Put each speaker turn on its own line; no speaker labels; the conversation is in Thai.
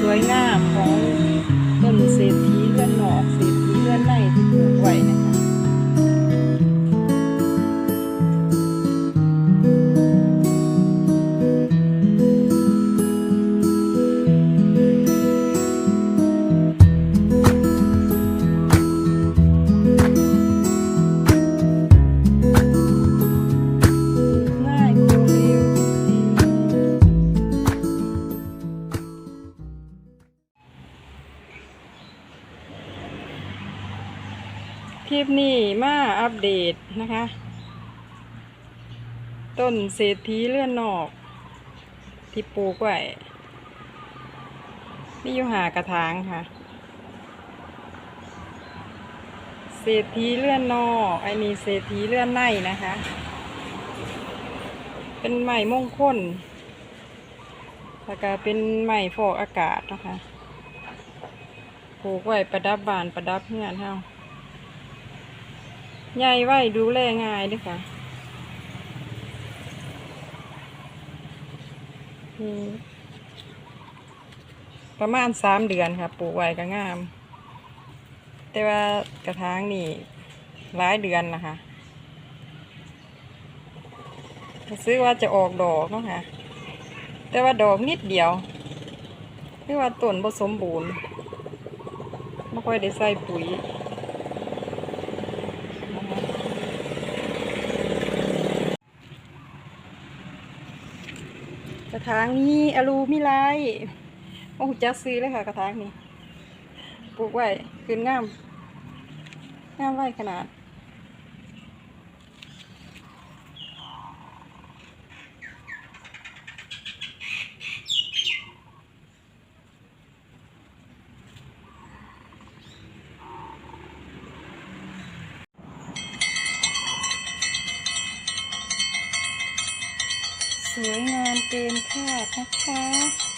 สวยงามของต้นเศรษฐีเลื่อนนอกเศรษฐี คลิปนี้มาอัปเดตนะคะ ต้นเศรษฐีเลื่อนนอก ที่ปลูกไว้มีอยู่หากระถางค่ะ เศรษฐีเลื่อนนอกไอ้นี่เศรษฐีเลื่อนในนะคะ เป็นไม้มงคลแล้วก็เป็นไม้ฟอกอากาศนะคะปลูกไว้ประดับบานประดับเฮือนเฮา ใหญ่ไว้ดูแลง่ายด้วยค่ะประมาณสามเดือนค่ะปลูกไว้ก็งาม แต่ว่ากระถางนี่หลายเดือนนะคะซื้อว่าจะออกดอกเนาะค่ะ แต่ว่าดอกนิดเดียวคือว่าต้นผสมบูรณ์ไม่ค่อยได้ใส่ปุ๋ยนะคะ กระถางนี้อลูมิไลโอ้จะซื้อเลยค่ะกระถางนี้ ปลูกไว้คืนงามงามไว้ขนาด สวยงามเกินคาดนะคะ